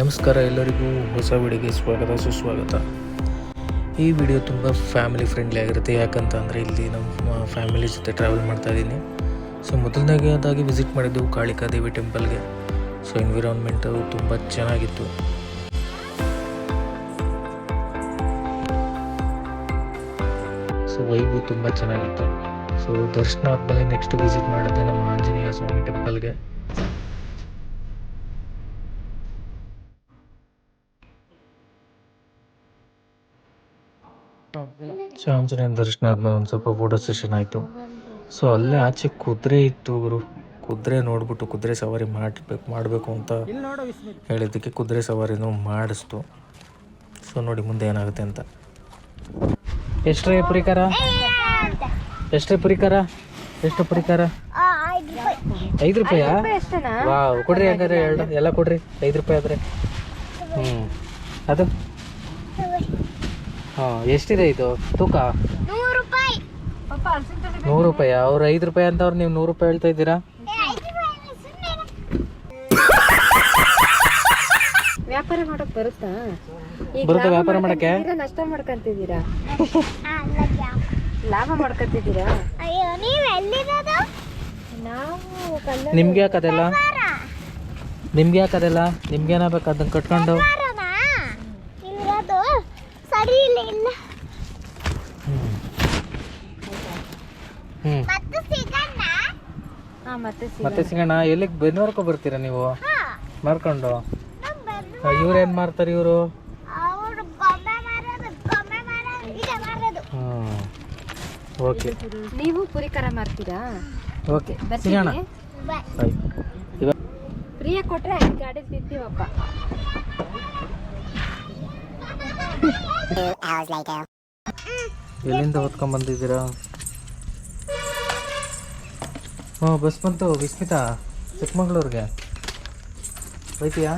ನಮಸ್ಕಾರ ಎಲ್ಲರಿಗೂ ಹೊಸ ವಿಡಿಯೋಗೆ ಸ್ವಾಗತ, ಸುಸ್ವಾಗತ. ಈ ವಿಡಿಯೋ ತುಂಬ ಫ್ಯಾಮಿಲಿ ಫ್ರೆಂಡ್ಲಿ ಆಗಿರುತ್ತೆ. ಯಾಕಂತ ಅಂದರೆ ಇಲ್ಲಿ ನಮ್ಮ ಫ್ಯಾಮಿಲಿ ಜೊತೆ ಟ್ರಾವೆಲ್ ಮಾಡ್ತಾ ಇದ್ದೀನಿ. ಸೊ ಮೊದಲನೇದಾಗಿ ವಿಸಿಟ್ ಮಾಡಿದ್ದು ಕಾಳಿಕಾ ದೇವಿ ಟೆಂಪಲ್ಗೆ ಸೊ ಎನ್ವಿರಾನ್ಮೆಂಟು ತುಂಬ ಚೆನ್ನಾಗಿತ್ತು. ಸೊ ವೈಬು ತುಂಬ ಚೆನ್ನಾಗಿತ್ತು. ಸೊ ದರ್ಶನ ಆದಮೇಲೆ ನೆಕ್ಸ್ಟ್ ವಿಸಿಟ್ ಮಾಡಿದ್ದೆ ನಮ್ಮ ಆಂಜನೇಯ ಸ್ವಾಮಿ ಟೆಂಪಲ್ಗೆ ಆಂಜನೇಯನ ದರ್ಶನ ಆದ್ಮೇಲೆ ಒಂದು ಸ್ವಲ್ಪ ಫೋಟೋ ಸೆಷನ್ ಆಯಿತು. ಸೊ ಅಲ್ಲೇ ಆಚೆ ಕುದುರೆ ಇತ್ತು ಗುರು. ಕುದುರೆ ನೋಡ್ಬಿಟ್ಟು ಕುದುರೆ ಸವಾರಿ ಮಾಡಬೇಕು ಮಾಡಬೇಕು ಅಂತ ಹೇಳಿದ್ದಕ್ಕೆ ಕುದುರೆ ಸವಾರಿನೂ ಮಾಡಿಸ್ತು. ಸೊ ನೋಡಿ ಮುಂದೆ ಏನಾಗುತ್ತೆ ಅಂತ. ಎಷ್ಟು ಪುರಿಕಾರ? ಎಷ್ಟು ಪುರಿಕಾರ? ಎಷ್ಟು ಪುರಿಕಾರ? ಐದು ರೂಪಾಯಾ? ವಾ ಕೊಡ್ರಿ ಹಂಗಾರೆ ಎಲ್ಲ ಕೊಡ್ರಿ. ಐದು ರೂಪಾಯಿ ಆದರೆ. ಹ್ಞೂ ಅದು? ಹಾಂ ಎಷ್ಟಿದೆ ಇದು ತೂಕ ನೂರು ರೂಪಾಯಿ ನೂರು ರೂಪಾಯಿ ಅವ್ರು ಐದು ರೂಪಾಯಿ ಅಂತ ಅವ್ರು ನೀವು ನೂರು ರೂಪಾಯಿ ಹೇಳ್ತಾ ಇದ್ದೀರಾ ವ್ಯಾಪಾರ ಮಾಡಕ್ ಬರುತ್ತಾ? ಈಗ ವ್ಯಾಪಾರ ಮಾಡಕ್ಕೆ? ನಷ್ಟ ಮಾಡ್ಕೊಂತಿದ್ದೀರಾ? ಲಾಭ ಮಾಡ್ಕೊಂತಿದ್ದೀರಾ? ಅಯ್ಯೋ ನೀವು ಎಲ್ಲಿರೋದು? ನಾವು ನಿಮ್ಗೆ ಯಾಕೆ ಅದೆಲ್ಲ? ನಿಮ್ಗೆ ಯಾಕೆ ಅದೆಲ್ಲ? ನಿಮ್ಗೆ ಏನಾಗಬೇಕು? ಅದನ್ನ ಕಟ್ಕೊಂಡು ವಾರನಾ ಇಲ್ಲಿರೋದು ಸರಿ ಇಲ್ಲ ಇಲ್ಲ ಹ್ಮ್ ಹ್ಮ್. ಮತ್ತೆ ಸಿಂಗಣ್ಣ? ಹಾ ಮತ್ತೆ ಮತ್ತೆ ಸಿಗೋಣ ಎಲ್ಲಿಗೆ ಬೆನ್ನೂರ್ಕೊ ಬರ್ತೀರಾ ನೀವು? ಹಾ. ಮಾರ್ಕೊಂಡು. ನಮ್ ಏನು ಇವ್ರೇನ್ ಮಾರ್ತಾರೆ ಇವರು? ಅವ್ರು ಗೊಂಬೆ ಮಾರೋದು ಗೊಂಬೆ ಮಾರೋದು ಇದೆ ಮಾರೋದು. ಹ್ಮ್. ಓಕೆ. ನೀವು ಪುರಿಕರ ಮಾರ್ತೀರಾ? ಓಕೆ. ಸಿಗೋಣ. ಬಾಯ್. ಇವಾಗ ಫ್ರೀ ಕೊಟ್ರೆ ಗಾಡಿ ತಿಂತೀವಪ್ಪ. ಎಲ್ಲಿಂದ ಹೊತ್ಕೊಂಡ್ ಬಂದಿದ್ದೀರಾ? ಹ್ಞೂ ಬಸ್ ಬಂತು ವಿಸ್ಮಿತಾ ಚಿಕ್ಕಮಂಗ್ಳೂರ್ಗೆ. ಹೋಯ್ತೀಯಾ?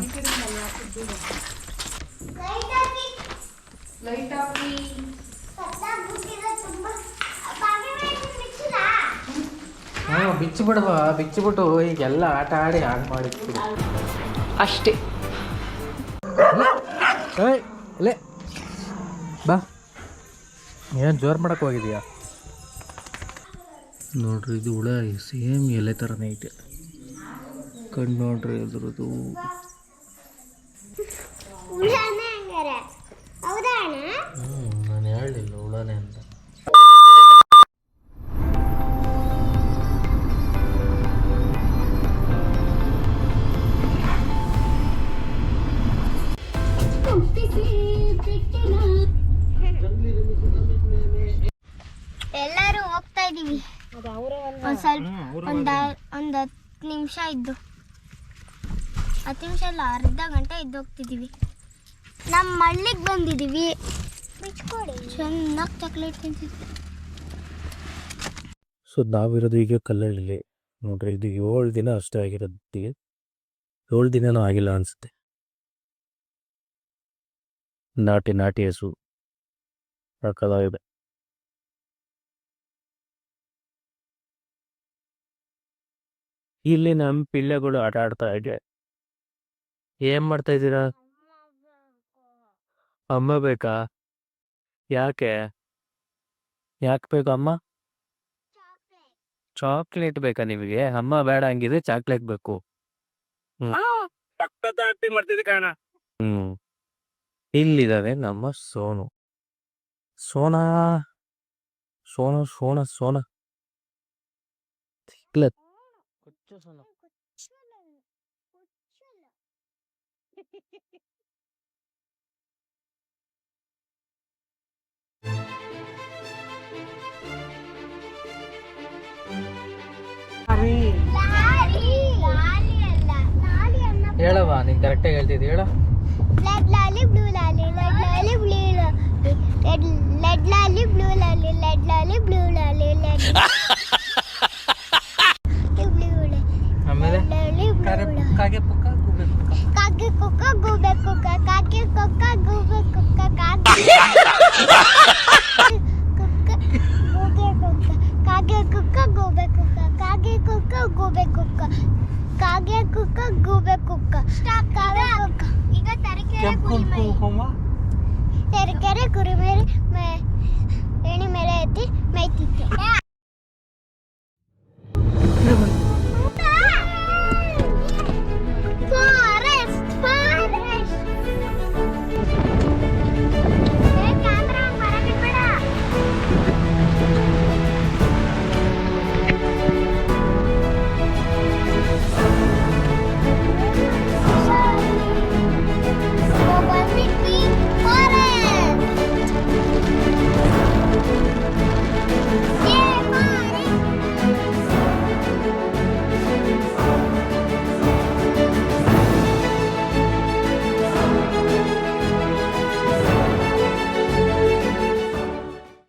ಹ್ಞೂ ಬಿಚ್ಚಿಬಿಡುವ ಬಿಚ್ಚಿಬಿಟ್ಟು ಈಗೆಲ್ಲ ಆಟ ಆಡಿ ಹಾಗೆ ಮಾಡಿ ಅಷ್ಟೇ. ಏಯ್ ಲೇ ಬಾ. ಏನು ಜೋರು ಮಾಡಕ್ಕೆ ಹೋಗಿದೀಯಾ? ನೋಡ್ರಿ ಇದು ಹುಳ ಸೇಮ್ ಎಲೆ ಥರನೇ ಐತೆ. ಕಣ್ಣು ನೋಡ್ರಿ ಅದ್ರದ್ದು. ನಾನು ಹೇಳಲಿಲ್ಲ ಹುಳನೇ ಅಂತ. ಎಲ್ಲರೂ ಹೋಗ್ತಾ ಅವರ ಒಂದ್ ಸ್ವಲ್ಪ ಒಂದ್ ಒಂದ್ ಹತ್ತು ನಿಮಿಷ ಇದ್ದು. ಹತ್ತು ನಿಮಿಷ ಇಲ್ಲ ಅರ್ಧ ಗಂಟೆ ಇದ್ದು ಹೋಗ್ತಿದೀವಿ ನಮ್ಮ ಹಳ್ಳಿಗೆ ಬಂದಿದ್ದೀವಿ. ಚೆನ್ನಾಗಿ ಚಾಕ್ಲೇಟ್ ತಿಂತಿದ್ವಿ. ಸೊ ನಾವಿರೋದು ಈಗ ಕಲ್ಲಳ್ಳಿ ನೋಡ್ರಿ ಇದು ಏಳು ದಿನ ಅಷ್ಟೇ ಆಗಿರೋದು. ಈಗ ಏಳು ದಿನನೂ ಆಗಿಲ್ಲ ಅನಿಸುತ್ತೆ. ನಾಟಿ ನಾಟಿ ಹಸು. ಸಾಕಾಗಿದೆ ಇಲ್ಲಿ ನಮ್ಮ ಪಿಳ್ಳೆಗಳು ಆಟ ಆಡ್ತಾ ಇದೆ ಏನ್ ಮಾಡ್ತಾ ಇದ್ದೀರಾ? ಅಮ್ಮ ಬೇಕಾ? ಯಾಕೆ? ಯಾಕೆ ಬೇಕು ಅಮ್ಮ? ಚಾಕ್ಲೇಟ್ ಬೇಕಾ ನಿಮಗೆ? ಅಮ್ಮ ಬೇಡ ಹಂಗಿದ್ರೆ ಚಾಕ್ಲೇಟ್ ಬೇಕು. ಹ್ಮ್. ಇಲ್ಲಿದ್ದಾವೆ ನಮ್ಮ ಸೋನು. ಸೋನಾ. ಸೋನ ಸೋನ ಸೋನ. ಅಲ್ಲ ಲಾರಿ ಅನ್ನ ಹೇಳವ್ವ ನೀನ್ ಕರೆಕ್ಟಾಗಿ ಹೇಳ್ತಿದ್ದಿ ಹೇಳ. ರೆಡ್ ಲಾಲಿ ಬ್ಲೂ ಲಾಲಿ ರೆಡ್ ಲಾಲಿ ಬ್ಲೂ ಲಾಲಿ ರೆಡ್ ಲಾಲಿ ಬ್ಲೂ ಲಾಲಿ ರೆಡ್ ಲಾಲಿ ಬ್ಲೂ ಲಾಲಿ red koka gube koka kaki koka gube koka kaki kage kuka gube kuka kage kuka gube kuka kage kuka gube kuka stop ಕರೆ ಈಗ ತರಕೆರೆ ಕುರಿಮರಿ ತರಕೆರೆ ಕುರಿಮರಿ ಮೇ ಎಣಿ ಮೇಲೆ ಐತಿ ಮೈತಿ